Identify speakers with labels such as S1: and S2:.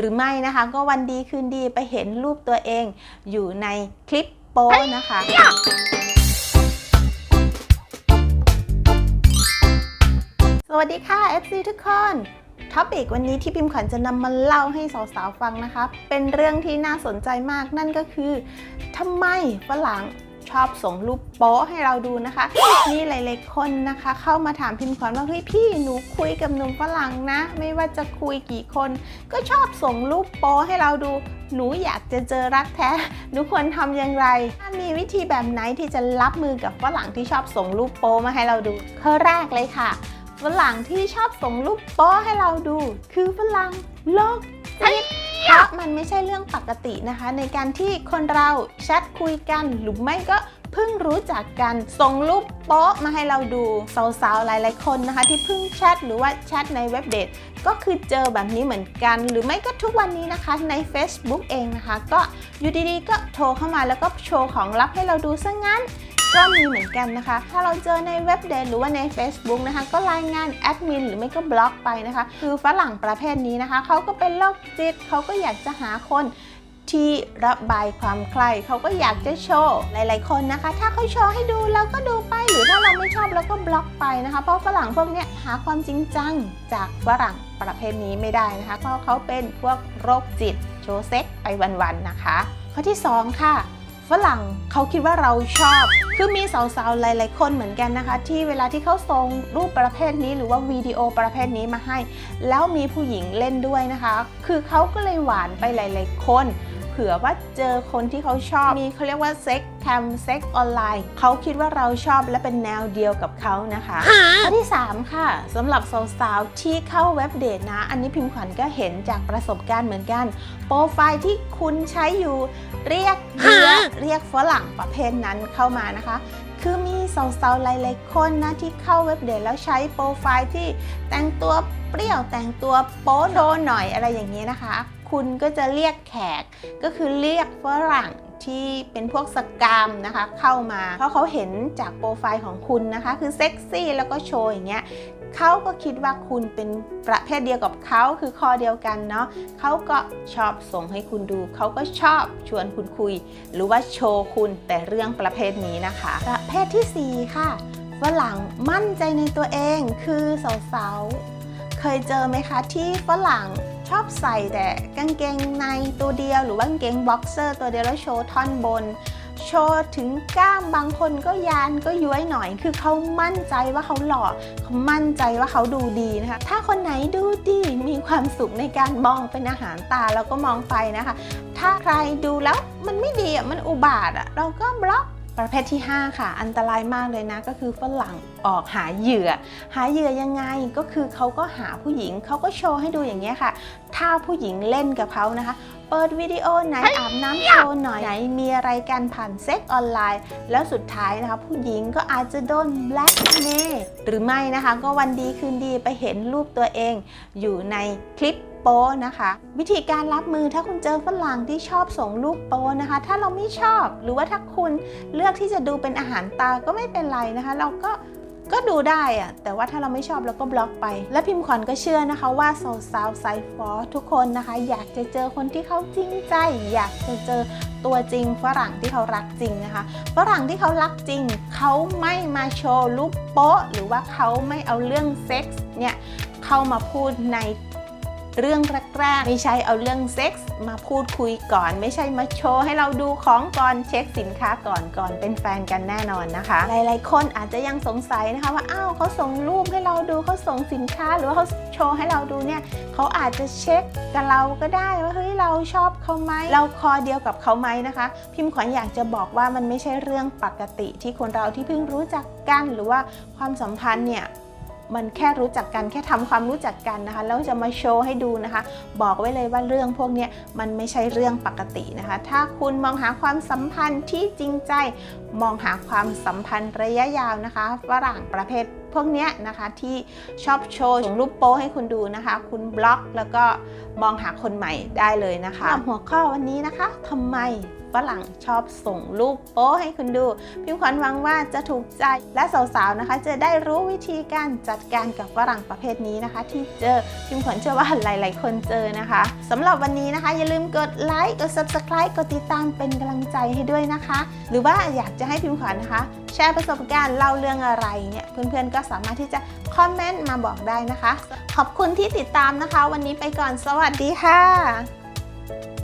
S1: หรือไม่นะคะ ก็วันดีคืนดีไปเห็นรูปตัวเองอยู่ในคลิปโป๊นะคะสวัสดีค่ะ FC ทุกคนท็อปิกวันนี้ที่พิมพ์ขวัญจะนำมาเล่าให้สาวๆฟังนะคะ เป็นเรื่องที่น่าสนใจมากนั่นก็คือทำไมฝรั่ง ชอบส่งรูปโป๊ให้เราดูนะคะมีหลายๆคนนะคะ เข้ามาถามพิมพ์ขวัญว่าเฮ้ยพี่หนูคุยกับหนุ่มฝรั่งนะ ไม่ว่าจะคุยกี่คน ก็ชอบส่งรูปโป๊ให้เราดู หนูอยากจะเจอรักแท้หนูควรทำอย่างไร มีวิธีแบบไหนที่จะรับมือกับฝรั่งที่ชอบส่งรูปโป๊มาให้เราดูข้อแรกเลยค่ะฝรั่งที่ชอบส่งรูปโป๊ให้เราดู คือฝรั่งโลกจิต เพราะมันไม่ใช่เรื่องปกตินะคะ ในการที่คนเราแชทคุยกันหรือไม่ก็เพิ่งรู้จักกันส่งรูปโป๊มาให้เราดูสาวๆหลายๆคนนะคะ ที่เพิ่งแชทหรือว่าแชทในเว็บเดทก็คือเจอแบบนี้เหมือนกัน หรือไม่ก็ทุกวันนี้นะคะใน Facebook เองนะคะ ก็อยู่ดีๆ ก็โทรเข้ามาแล้วก็โชว์ของลับให้เราดูซะงั้น ก็มีเหมือนกันนะคะ ถ้าเราเจอในเว็บเดทหรือว่าใน Facebook นะคะ ก็รายงานแอดมินหรือไม่ก็บล็อกไปนะคะ คือฝรั่งประเภทนี้นะคะ เขาก็เป็นโรคจิต เขาก็อยากจะหาคนที่ระบายความใคร่เขาก็อยากจะโชว์ หลายๆ คนนะคะ ถ้าเขาโชว์ให้ดูเราก็ดูไป หรือถ้าเราไม่ชอบเราก็บล็อกไปนะคะ เพราะฝรั่งพวกนี้หาความจริงจังจากฝรั่งประเภทนี้ไม่ได้นะคะ เพราะเขาเป็นพวกโรคจิตโชว์เซ็กไปวัน ๆ นะคะ ข้อที่ 2 ค่ะ ฝรั่งเขาคิดว่าเราชอบ คือมีสาวๆ หลาย ๆ คนเหมือนกันนะคะ ที่เวลาที่เขาส่งรูปประเภทนี้หรือว่าวิดีโอประเภทนี้มาให้ แล้วมีผู้หญิงเล่นด้วยนะคะ คือเขาก็เลยหวานไปหลาย ๆ คน ผื่อว่าเจอคนที่เขาชอบ มีเขาเรียกว่าเซ็กแคมเซ็กออนไลน์เขาคิดว่าเราชอบและเป็นแนวเดียวกับเขานะคะข้อที่ 3 ค่ะสำหรับสาวๆที่เข้าเว็บเดทนะ อันนี้พิมพ์ขวัญก็เห็นจากประสบการณ์เหมือนกัน โปรไฟล์ที่คุณใช้อยู่เรียกเหยื่อเรียกฝรั่งประเภทนั้นเข้ามานะคะคือมีสาวๆหลายๆคนนะที่เข้าเว็บเดทแล้วใช้โปรไฟล์ที่แต่งตัวเปรี้ยวแต่งตัวโป๊โดหน่อยอะไรอย่างนี้นะคะ คุณก็จะเรียกแขก ก็คือเรียกฝรั่งที่เป็นพวกสกามนะคะเข้ามา เพราะเขาเห็นจากโปรไฟล์ของคุณนะคะ คือเซ็กซี่แล้วก็โชว์อย่างเงี้ยเขาก็คิดว่าคุณเป็นประเภทเดียวกับเขาคือคอเดียวกันเนาะเขาก็ชอบส่งให้คุณดู เขาก็ชอบชวนคุณคุย หรือว่าโชว์คุณแต่เรื่องประเภทนี้นะคะ ประเภททีสี่4 ค่ะฝรั่งมั่นใจในตัวเองคือสาวๆเคยเจอไหมคะที่ฝรั่ง ชอบใส่แต่กางเกงในตัวเดียว หรือว่ากางเกงบ็อกเซอร์ตัวเดียวแล้วโชว์ท่อนบน โชว์ถึงกล้ามบางคนก็ยานก็ย้วยหน่อย คือเขามั่นใจว่าเขาหล่อเขามั่นใจว่าเขาดูดีนะคะ ถ้าคนไหนดูดีมีความสุขในการมองเป็นอาหารตาเราก็มองไปนะคะ ถ้าใครดูแล้วมันไม่ดีอะมันอุบาทอะเราก็บล็อก ประเภทที่ 5 ค่ะ อันตรายมากเลยนะ ก็คือฝรั่งออกหาเหยื่อ หาเหยื่อยังไงก็คือเขาก็หาผู้หญิงเขาก็โชว์ให้ดูอย่างเงี้ยค่ะ ถ้าผู้หญิงเล่นกับเขานะคะ เปิดวิดีโอไหนอาบน้ำโชว์หน่อยไหนมีอะไรกันผ่านเซ็กออนไลน์ แล้วสุดท้ายนะคะผู้หญิงก็อาจจะโดนแบล็กเมย์หรือไม่นะคะ ก็วันดีคืนดีไปเห็นรูปตัวเอง อยู่ในคลิปโป้นะคะ วิธีการรับมือถ้าคุณเจอฝรั่งที่ชอบส่งรูปโป้นะคะ ถ้าเราไม่ชอบหรือว่าถ้าคุณเลือกที่จะดูเป็นอาหารตาก็ไม่เป็นไรนะคะ เราก็ ก็ดูได้อะแต่ว่าถ้าเราไม่ชอบเราก็บล็อกไป และพิมพ์ขวัญก็เชื่อนะคะว่าสาวสาวไซฟอร์ทุกคนนะคะ อยากจะเจอคนที่เขาจริงใจ อยากจะเจอตัวจริงฝรั่งที่เขารักจริงนะคะฝรั่งที่เขารักจริง เขาไม่มาโชว์รูปโป๊ะ หรือว่าเขาไม่เอาเรื่องเซ็กส์เนี่ยเข้ามาพูดใน เรื่องแรกๆไม่ใช่เอาเรื่องเซ็กส์มาพูดคุยก่อน ไม่ใช่มาโชว์ให้เราดูของก่อนเช็คสินค้าก่อนก่อนเป็นแฟนกันแน่นอนนะคะ หลายๆ คนอาจจะยังสงสัยนะคะว่าอ้าวเขาส่งรูปให้เราดูเขาส่งสินค้า หรือว่าเขาโชว์ให้เราดูเนี่ยเขาอาจจะเช็คกับเราก็ได้ว่าเฮ้ยเราชอบเขาไหมเราคอเดียวกับเขาไหมนะคะ พิมพ์ขวัญอยากจะบอกว่ามันไม่ใช่เรื่องปกติที่คนเราที่เพิ่งรู้จักกันหรือว่าความสัมพันธ์เนี่ย มันแค่รู้จักกันแค่ทำความรู้จักกันนะคะแล้วจะมาโชว์ให้ดูนะคะ บอกไว้เลยว่าเรื่องพวกนี้มันไม่ใช่เรื่องปกตินะคะ ถ้าคุณมองหาความสัมพันธ์ที่จริงใจ มองหาความสัมพันธ์ระยะยาวนะคะฝรั่งประเภทพวกนี้นะคะที่ชอบโชว์ส่งรูปโป๊ให้คุณดูนะคะ คุณบล็อกแล้วก็มองหาคนใหม่ได้เลยนะคะ หัวข้อวันนี้นะคะทำไม ฝรั่งชอบส่งรูปโป๊ให้คุณดูพิมขวัญหวังว่าจะถูกใจและสาวๆนะคะ จะได้รู้วิธีการจัดการกับฝรั่งประเภทนี้นะคะ ที่เจอพิมขวัญเชื่อว่าหลาย ๆ คนเจอนะคะสำหรับวันนี้นะคะ อย่าลืมกดไลค์กด subscribe กดติดตามเป็นกำลังใจให้ด้วยนะคะ หรือว่าอยากจะให้พิมขวัญนะคะ แชร์ประสบการณ์เล่าเรื่องอะไรเนี่ยเพื่อนๆก็สามารถที่จะคอมเมนต์มาบอกได้นะคะ ขอบคุณที่ติดตามนะคะ วันนี้ไปก่อนสวัสดีค่ะ